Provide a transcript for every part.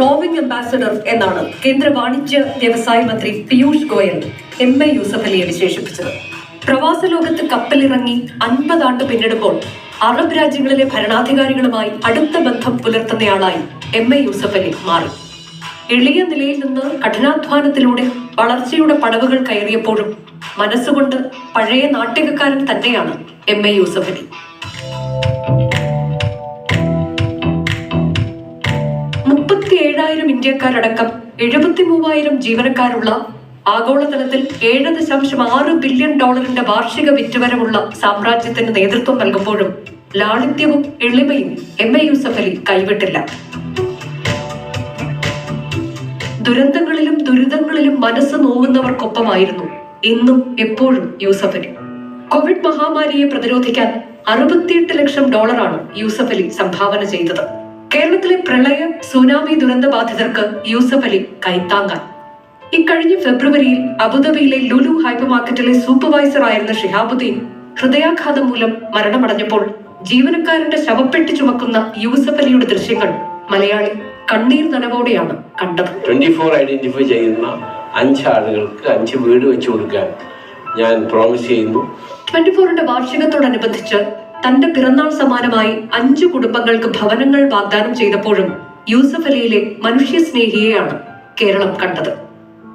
Rowing ambassador എന്നാണ് കേന്ദ്ര വാണിജ്യ വ്യവസായ മന്ത്രി പീയൂഷ് ഗോയൽ എം എ യൂസഫ് അലിയെ വിശേഷിപ്പിച്ചത്. പ്രവാസ ലോകത്ത് കപ്പലിറങ്ങി അൻപതാണ്ട് പിന്നിടുമ്പോൾ അറബ് രാജ്യങ്ങളിലെ ഭരണാധികാരികളുമായി അടുത്ത ബന്ധം പുലർത്തുന്നയാളായി എം എ യൂസഫ് അലി മാറി. എളിയ നിലയിൽ നിന്ന് കഠിനാധ്വാനത്തിലൂടെ വളർച്ചയുടെ പടവുകൾ കയറിയപ്പോഴും മനസ്സുകൊണ്ട് പഴയ നാട്ടികക്കാരൻ തന്നെയാണ് എം എ യൂസഫ് ഏഴായിരം ഇന്ത്യക്കാരടക്കം എഴുപത്തി മൂവായിരം ജീവനക്കാരുള്ള ആഗോളതലത്തിൽ ഏഴ് ദശാംശം ആറ് ബില്യൺ ഡോളറിന്റെ വാർഷിക വിറ്റുവരവുള്ള സാമ്രാജ്യത്തിന് നേതൃത്വം നൽകുമ്പോഴും ലാളിത്യവും എളിമയും എം എ യൂസഫ് അലി കൈവിട്ടില്ല. ദുരന്തങ്ങളിലും ദുരിതങ്ങളിലും മനസ്സ് നോവുന്നവർക്കൊപ്പമായിരുന്നു ഇന്നും എപ്പോഴും യൂസഫ് അലി കോവിഡ് മഹാമാരിയെ പ്രതിരോധിക്കാൻ അറുപത്തിയെട്ട് ലക്ഷം ഡോളറാണ് യൂസഫ് അലി സംഭാവന ചെയ്തത്. കേരളത്തിലെ പ്രളയ സുനാമി ദുരന്ത ബാധിതർക്ക് യൂസഫ് അലി കൈത്താങ്ങാൻ ഇക്കഴിഞ്ഞ ഫെബ്രുവരിയിൽ അബുദാബിയിലെ ലുലു ഹൈപ്പർ മാർക്കറ്റിലെ സൂപ്പർവൈസർ ആയിരുന്ന ഷിഹാബുദ്ദീൻ ഹൃദയാഘാതം മൂലം മരണമടഞ്ഞപ്പോൾ ജീവനക്കാരന്റെ ശവപ്പെട്ടി ചുമക്കുന്ന യൂസഫ് അലിയുടെ ദൃശ്യങ്ങൾ മലയാളി കണ്ണീർ നനവോടെയാണ് കണ്ടത്. ട്വന്റി ഫോർ ഐഡന്റിഫൈ ചെയ്യുന്ന അഞ്ച് ആളുകൾക്ക് അഞ്ച് വീട് വെച്ചു കൊടുക്കാൻ ഞാൻ പ്രോമിസ് ചെയ്യുന്നു. ട്വന്റി ഫോറിന്റെ വാർഷികത്തോടനുബന്ധിച്ച് തന്റെ പിറന്നാൾ സമാനമായി അഞ്ചു കുടുംബങ്ങൾക്ക് ഭവനങ്ങൾ വാഗ്ദാനം ചെയ്തപ്പോഴും യൂസഫ് അലിയിലെ മനുഷ്യ സ്നേഹിയെയാണ് കേരളം കണ്ടത്.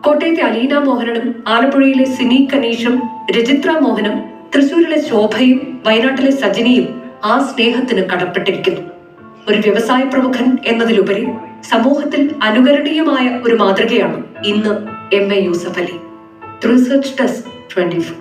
കോട്ടയത്തെ അലീന മോഹനനും ആലപ്പുഴയിലെ സിനി കനീഷും രജിത്ര മോഹനും തൃശൂരിലെ ശോഭയും വയനാട്ടിലെ സജിനിയും ആ സ്നേഹത്തിന് കടപ്പെട്ടിരിക്കുന്നു. ഒരു വ്യവസായ പ്രമുഖൻ എന്നതിലുപരി സമൂഹത്തിൽ അനുകരണീയമായ ഒരു മാതൃകയാണ് ഇന്ന് M A Yusuf Ali. Research desk twenty